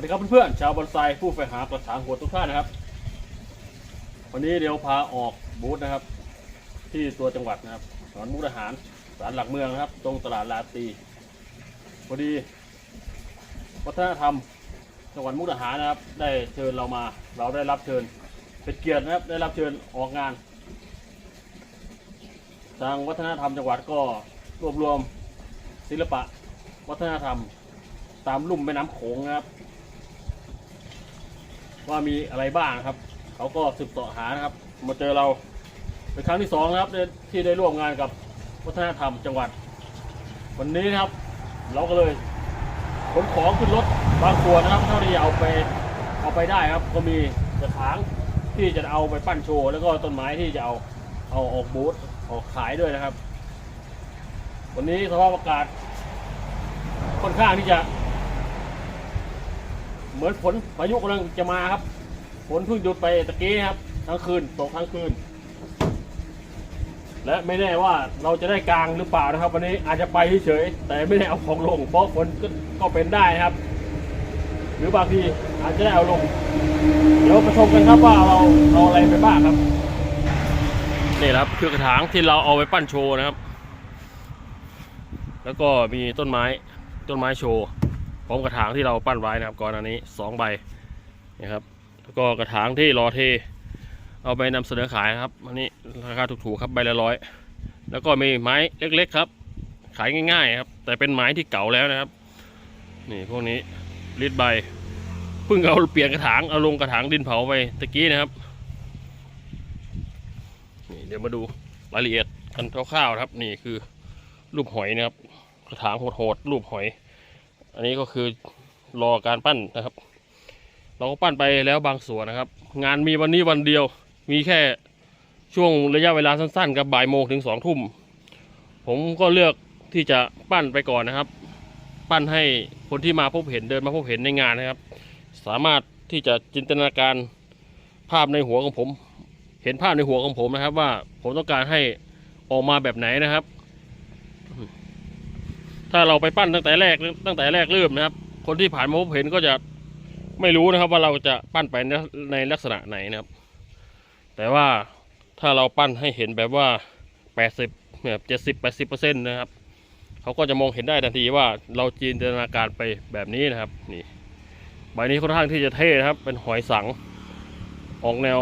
วัสดีครับเพื่อนๆชาวบอนไซผู้ใฝ่หากระถางโหดทุกท่านนะครับ วันนี้เดี๋ยวพาออกบูธนะครับ ที่ตัวจังหวัดนะครับถนนมุกดาหารสารหลักเมืองนะครับ ตรงตลาดลาตีพอดี วัฒนธรรมจังหวัดมุกดาหารนะครับ ได้เชิญเรามา เราได้รับเชิญเป็นเกียรตินะครับ ได้รับเชิญออกงาน ทางวัฒนธรรมจังหวัดก็รวบรวมศิลปะ วัฒนธรรมตามลุ่มแม่น้ำโขงนะครับ ว่ามีอะไรบ้างครับ เขาก็สืบเสาะหานะครับ มาเจอเราเป็นครั้งที่สองนะครับที่ได้ร่วมงานกับวัฒนธรรมจังหวัด วันนี้นะครับ เราก็เลยขนของขึ้นรถบางส่วนนะครับ เท่าที่เอาไปเอาไปได้ครับ ก็มีกระถางที่จะเอาไปปั้นโชว์แล้วก็ต้นไม้ที่จะเอาเอาออกบูธออกขายด้วยนะครับ วันนี้สภาพอากาศค่อนข้างที่จะ เหมือนฝนพายุกำลังจะมาครับฝนเพิ่งหยุดไปตะกี้ครับทั้งคืนตกทั้งคืน และไม่แน่ว่าเราจะได้กลางหรือเปล่านะครับ วันนี้อาจจะไปเฉยแต่ไม่ได้เอาของลง เพราะฝนก็ก็เป็นได้นะครับ หรือบางทีอาจจะได้เอาลง เดี๋ยวไปชมกันครับว่าเราเอาอะไรไปบ้างครับนี่ครับคือกระถางที่เราเอาไปปั้นโชว์นะครับ แล้วก็มีต้นไม้ต้นไม้โชว์ ร้อมกระถางที่เราปั้นไว้นะครับก่อนอันนี้สองใบนะครับแล้วก็กระถางที่รอเท เอาไปนำเสนอขายครับอันนี้ราคาถูกๆครับใบละร้อยแล้วก็มีไม้เล็กๆครับ ขายง่ายๆครับ แต่เป็นไม้ที่เก่าแล้วนะครับ นี่พวกนี้รีดใบเพิ่งเอาเปลี่ยนกระถางเอาลงกระถางดินเผาไปตะกี้นะครับนี่เดี๋ยวมาดูรายละเอียดกันคร่าวๆครับ นี่คือรูปหอยนะครับ กระถางโหดๆรูปหอย อันนี้ก็คือรอการปั้นนะครับ เราก็ปั้นไปแล้วบางส่วนนะครับ งานมีวันนี้วันเดียว มีแค่ช่วงระยะเวลาสั้นๆ กับบ่ายโมงถึงสองทุ่ม ผมก็เลือกที่จะปั้นไปก่อนนะครับ ปั้นให้คนที่มาพบเห็นเดินมาพบเห็นในงานนะครับ สามารถที่จะจินตนาการภาพในหัวของผม เห็นภาพในหัวของผมนะครับ ว่าผมต้องการให้ออกมาแบบไหนนะครับ ถ้าเราไปปั้นตั้งแต่แรกตั้งแต่แรกเริ่มนะครับ คนที่ผ่านมาพบเห็นก็จะไม่รู้นะครับ ว่าเราจะปั้นไปในลักษณะไหนนะครับ แต่ว่าถ้าเราปั้นให้เห็นแบบว่า 80แบบ 70 80เปอร์เซ็นต์นะครับเขาก็จะมองเห็นได้ทันทีว่าเราจินตนาการไปแบบนี้นะครับนี่ใบนี้ค่อนข้างที่จะเท่นะครับ เป็นหอยสังออกแนว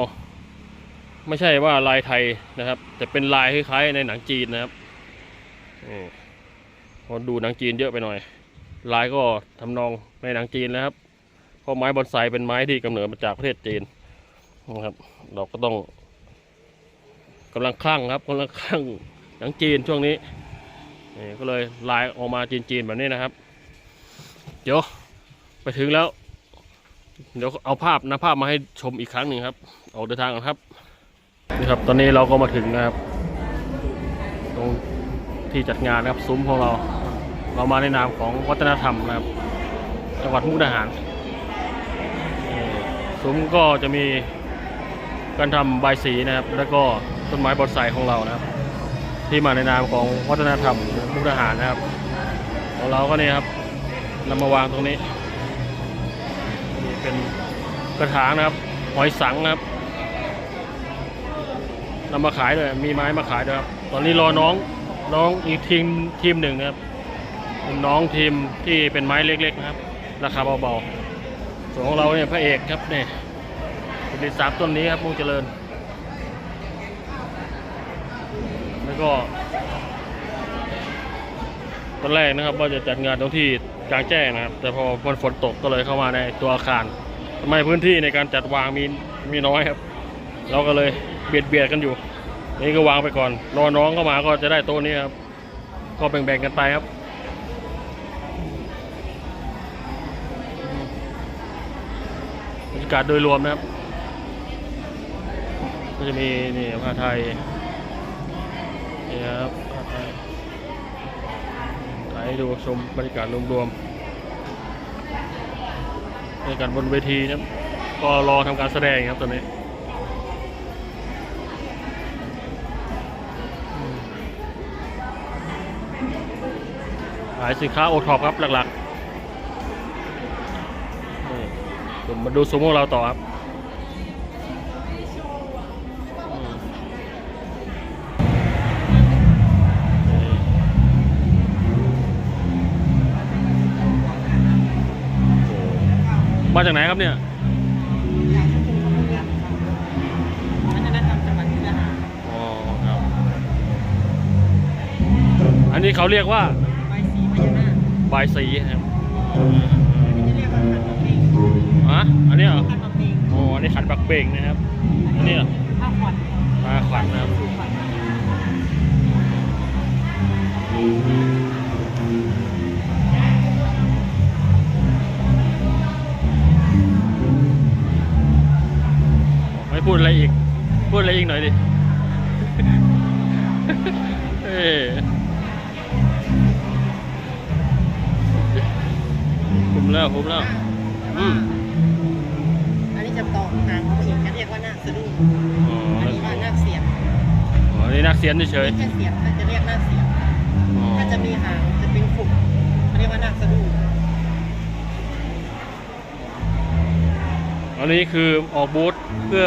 ไม่ใช่ว่าลายไทยนะครับ แต่เป็นลายคล้ายๆในหนังจีนนะครับ นี่พอดูหนังจีนเยอะไปหน่อย ลายก็ทำนองในหนังจีนนะครับ เพราะไม้บอนไซเป็นไม้ที่กำเนิดมาจากประเทศจีนนะครับ เราก็ต้องกำลังคลั่งครับกำลังคลั่งหนังจีนช่วงนี้นี่ก็เลยลายออกมาจีนๆแบบนี้นะครับ เดี๋ยวไปถึงแล้ว เดี๋ยวเอาภาพนะภาพมาให้ชมอีกครั้งหนึ่งครับ ออกเดินทางกันครับนี่ครับ ตอนนี้เราก็มาถึงนะครับ ตรงที่จัดงานนะครับซุ้มของเรา เรามาในนามของวัฒนธรรมนะครับจังหวัดมุกดาหารซุ้มก็จะมีการทำใบสีนะครับ แล้วก็ต้นไม้บอนไซของเรานะครับ ที่มาในนามของวัฒนธรรมมุกดาหารนะครับของเราก็เนี่ยครับนำมาวางตรงนี้นี่เป็นกระถางนะครับหอยสังนะครับนำมาขายด้วยมีไม้มาขายด้วยครับ ตอนนี้รอน้องน้องอีกทีมทีมหนึ่งนะครับ น้องทีมที่เป็นไม้เล็กๆนะครับ ราคาเบาๆ ส่วนของเราเนี่ยพระเอกครับเนี่ยเป็นสามต้นนี้ครับมุ่งเจริญ แล้วก็ตอนแรกนะครับว่าจะจัดงานตรงที่กลางแจ้งนะครับ แต่พอวันฝนตกก็เลยเข้ามาในตัวอาคารทำไมพื้นที่ในการจัดวางมีมีน้อยครับ เราก็เลยเบียดเบียดกันอยู่ นี่ก็วางไปก่อน รอน้องเข้ามาก็จะได้โต๊ะนี้ครับ ก็แบ่งๆกันไปครับ กาศโดยรวมนะครับ ก็จะมีนี่ผ้าไทยนี่ครับผ้าไทยถ่ายให้ดูชมบรรยากาศรวมๆบรรยากาศบนเวทีนะครับ ก็รอทำการแสดงครับตอนนี้ขายสินค้าโอท็อปครับหลักๆ มาดูซุ้มของเราต่อครับอืมโอ้มาจากไหนครับเนี่ยวัฒนธรรมจังหวัดมุกดาหารอ๋อครับอันนี้เขาเรียกว่า ใบสีพญานาคบายสีครับะอันนี้เหรอขันมะเบงโอ้อันนี้ขันบักเบงนะครับ อันนี้เหรอผ้าขวัญปลาขวัญนะครับสู่ขวัญไม่พูดอะไรอีก พูดอะไรอีกหน่อยดิเอ้ยคุมแล้วคุมแล้วอืมอันนี้จะต่อ หางของอีกจะเรียกว่านาคสะดุ้งอ๋ออันนี้ว่านาคเสียบอ๋อนี่นักเสียนเฉยแค่เสียบถ้าจะเรียกนาคเสียบ ๆอ๋อถ้าจะมีหางจะเป็นขุมเขาเรียกว่านาคสะดุ้งอันนี้คือออกบูธเพื่อ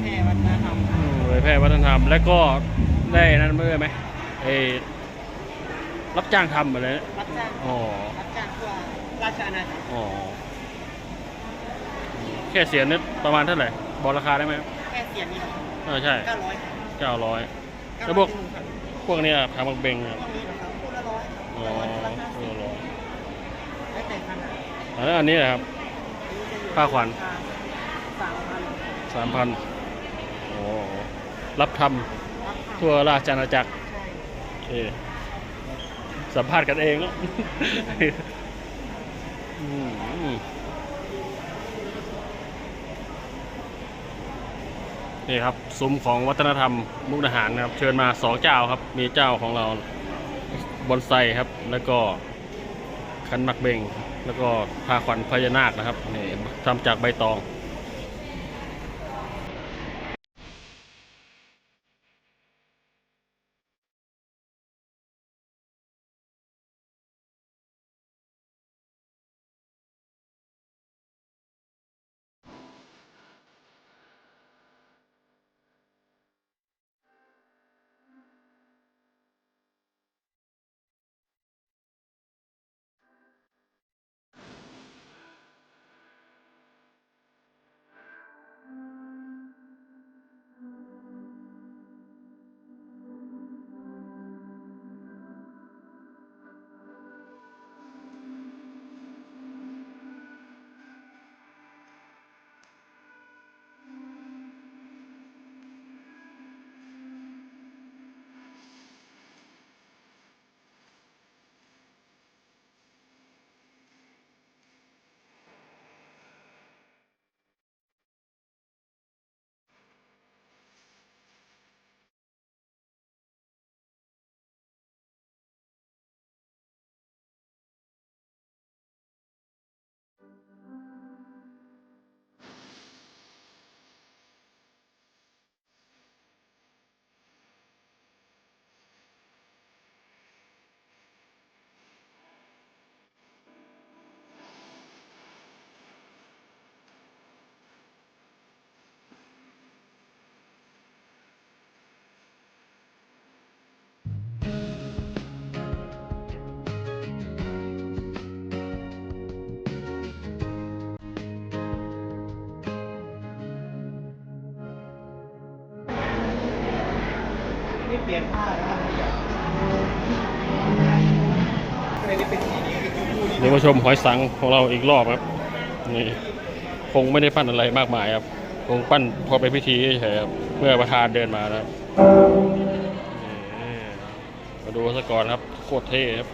แพร่วัฒนธรรมอืมเผยแพร่วัฒนธรรม และก็ได้นั้นเมื่อไหมเออรับจ้างทำอะไรนะรับจ้างอ๋อรับจ้างทั่วราชอาณาจักรอ๋อ แค่เสียนนี่ประมาณเท่าไหร่บอกราคาได้ไหมแค่เสียบนี่เออใช่เก้าร้อยเก้าร้อยเก้าแล้วพร้วอกยหนึ่งพันพวกเนี้ยทางบักเบงคพรับวกนี้นะครับคู่ละร้อยอ๋อคู่ละร้อยละห้าเอสิอบร้อยแล้วแต่ขนาดแล้วอันนี้แหละครับ ผ้าขวัญ สามพันสามพันโอ้รับทำรับททั่วราชอาณาจักรำใช่โอเค สัมภาษณ์กันเองเนาะอืม นี่ครับซุ้มของวัฒนธรรมมุกดาหารนะครับ เชิญมาสองเจ้าครับ มีเจ้าของเราบอนไซครับ แล้วก็คันมักเบงแล้วก็พาขวัญพญานาคนะครับนี่ทำจากใบตอง เปลี่ยนผ้าแล้วเลยนี่เป็นสีนี้คือคู่นี้เดี๋ยวมาชมหอยสังของเราอีกรอบครับนี่คงไม่ได้ปั้นอะไรมากมายครับคงปั้นพอเป็นพิธีเฉยครับเมื่อประธานเดินมานะครับมาดูสก่อนครับโคตรเท่ครับ